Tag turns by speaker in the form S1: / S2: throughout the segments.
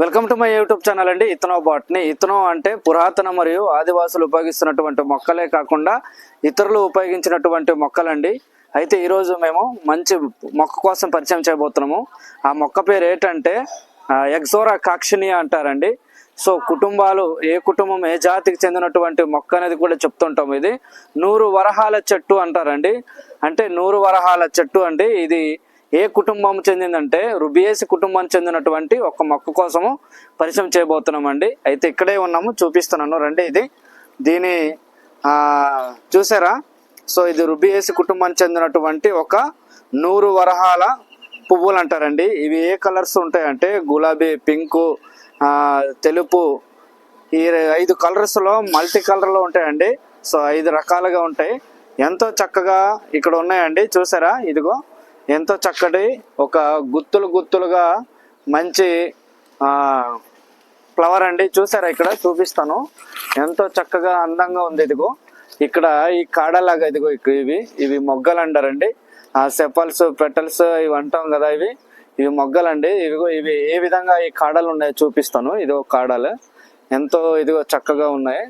S1: Welcome to my YouTube channel అండి. ఇతనో botany. ఇతనో అంటే పురాతన మరియు ఆదివాసులు ఉపయోగిస్తున్నటువంటి మొక్కలే కాకుండా ఇతరులు ఉపయోగించినటువంటి మొక్కలండి. అయితే ఈరోజు మేము మంచి మొక్క కోసం పరిచయం చేయబోతున్నాము. ఆ మొక్క పేరు ఏంటంటే ఎగ్జోరా కాక్షినియా అంటారండి. సో కుటుంబాలు ఏ కుటుంబం ఏ జాతికి చెందినటువంటి మొక్క అనేది కూడా చెప్తుంటాం ఇది. నూరు వరహాల చెట్టు అంటారండి. అంటే నూరు వరహాల చెట్టు అండి. ఇది ఏ కుటుంబం చెందిందంటే రుబియేసి కుటుంబం చెందినటువంటి ఒక మొక్క కోసము పరిచయం చేయబోతున్నామండి. అయితే ఇక్కడే ఉన్నాము చూపిస్తున్నాను. రండి ఇది. దీని చూసారా? సో ఇది రుబియేసి కుటుంబానికి చెందినటువంటి ఒక నూరు వరహాల పువ్వులు అంటారండి ఇవి ఏ కలర్స్ ఉంటాయంటే గులాబీ పింకు తెలుపు ఈ ఐదు కలర్స్లో మల్టీ కలర్లో ఉంటాయండి. సో ఐదు రకాలుగా ఉంటాయి. ఎంతో చక్కగా ఇక్కడ ఉన్నాయండి. చూసారా? ఇదిగో ఎంతో చక్కటి ఒక గుత్తులు గుత్తులుగా మంచి ఫ్లవర్ అండి. చూసారా ఇక్కడ? చూపిస్తాను. ఎంతో చక్కగా అందంగా ఉంది ఇదిగో. ఇక్కడ ఈ కాడలాగా ఇదిగో ఇవి. ఇవి మొగ్గలు అంటారండి. ఆ సెపల్స్ పెటల్స్ ఇవి అంటాం కదా ఇవి. ఇవి మొగ్గలండి. ఇవిగో ఇవి ఏ విధంగా ఈ కాడలు ఉన్నాయో చూపిస్తాను. ఇదిగో కాడలు. ఎంతో ఇదిగో చక్కగా ఉన్నాయి.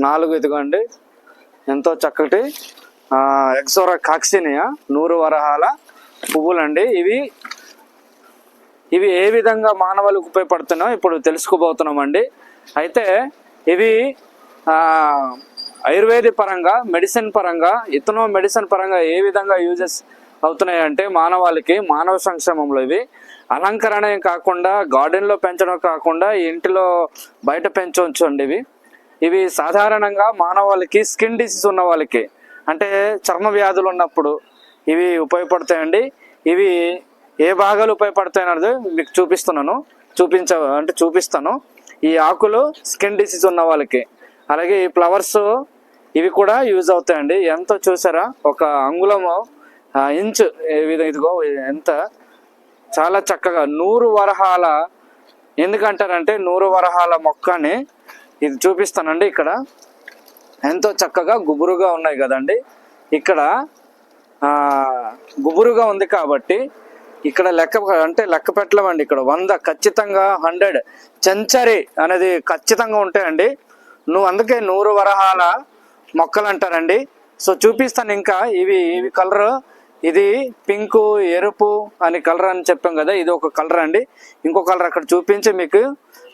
S1: నాలుగు ఇదిగో అండి. ఎంతో చక్కటి ఎక్సోరా కాక్సినియా నూరు వరహాల పువ్వులండి. ఇవి ఇవి ఏ విధంగా మానవులకు ఉపయోగపడుతున్నాయో ఇప్పుడు తెలుసుకోబోతున్నామండి. అయితే ఇవి ఆయుర్వేద పరంగా మెడిసిన్ పరంగా ఇతనో మెడిసిన్ పరంగా ఏ విధంగా యూజెస్ అవుతున్నాయి అంటే మానవాళికి మానవ సంక్షేమంలో ఇవి. అలంకరణ కాకుండా గార్డెన్లో పెంచడం కాకుండా ఇంటిలో బయట పెంచవచ్చు అండి ఇవి. ఇవి సాధారణంగా మానవాళికి స్కిన్ డిసీజ్ ఉన్న వాళ్ళకి అంటే చర్మ వ్యాధులు ఉన్నప్పుడు ఇవి ఉపయోగపడతాయండి. ఇవి ఏ భాగాలు ఉపయోగపడతాయన్నది మీకు చూపిస్తున్నాను. చూపించ అంటే చూపిస్తాను. ఈ ఆకులు స్కిన్ డిసీజ్ ఉన్న వాళ్ళకి. అలాగే ఈ ఫ్లవర్స్ ఇవి కూడా యూజ్ అవుతాయండి. ఎంతో చూసారా? ఒక అంగుళము ఇంచ్ ఏ విధంగా ఇదిగో ఎంత. చాలా చక్కగా నూరు వరహాల ఎందుకంటారంటే నూరు వరహాల మొక్కని ఇది చూపిస్తానండి ఇక్కడ. ఎంతో చక్కగా గుబురుగా ఉన్నాయి కదండి. ఇక్కడ గుబురుగా ఉంది కాబట్టి ఇక్కడ లెక్క అంటే లెక్క పెట్టలేమండి ఇక్కడ. వంద ఖచ్చితంగా హండ్రెడ్. సెంచరీ అనేది ఖచ్చితంగా ఉంటాయండి. నువ్వు అందుకే నూరు వరహాల మొక్కలు అంటారండి. సో చూపిస్తాను ఇంకా. ఇవి ఇవి కలర్. ఇది పింకు ఎరుపు అని కలర్ అని చెప్పాం కదా ఇది ఒక కలర్ అండి. ఇంకో కలర్ అక్కడ చూపించి మీకు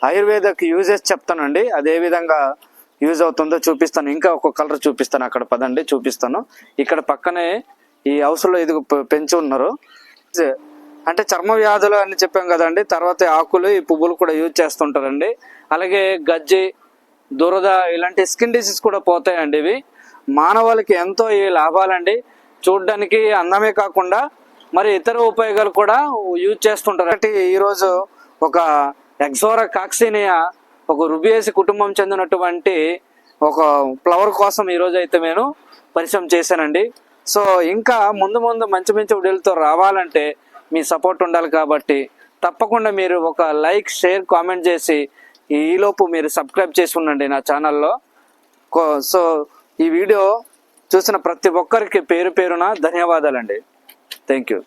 S1: ఆయుర్వేదకి యూజెస్ చెప్తానండి. అదే విధంగా యూజ్ అవుతుందో చూపిస్తాను. ఇంకా ఒక కలర్ చూపిస్తాను అక్కడ. పదండి చూపిస్తాను. ఇక్కడ పక్కనే ఈ హౌస్లో ఇది పెంచి ఉన్నారు అంటే చర్మ వ్యాధులు అని చెప్పాం కదండి తర్వాత ఆకులు ఈ పువ్వులు కూడా యూజ్ చేస్తుంటారండి. అలాగే గజ్జి దురద ఇలాంటి స్కిన్ డిసీజ్ కూడా పోతాయండి ఇవి. మానవాళికి ఎంతో ఈ లాభాలండి. చూడడానికి అందమే కాకుండా మరి ఇతర ఉపయోగాలు కూడా యూజ్ చేస్తుంటారు. అంటే ఈరోజు ఒక ఎక్సోరా కాక్సినియా ఒక రుబియేసి కుటుంబం చెందినటువంటి ఒక ఫ్లవర్ కోసం ఈరోజు అయితే నేను పరిచయం చేశానండి. సో ఇంకా ముందు ముందు మంచి మంచి వీడియోలతో రావాలంటే మీ సపోర్ట్ ఉండాలి కాబట్టి తప్పకుండా మీరు ఒక లైక్ షేర్ కామెంట్ చేసి ఈలోపు మీరు సబ్స్క్రైబ్ చేసి ఉండండి నా ఛానల్లో. కో- సో ఈ వీడియో చూసిన ప్రతి ఒక్కరికి పేరు పేరున ధన్యవాదాలండి. Thank you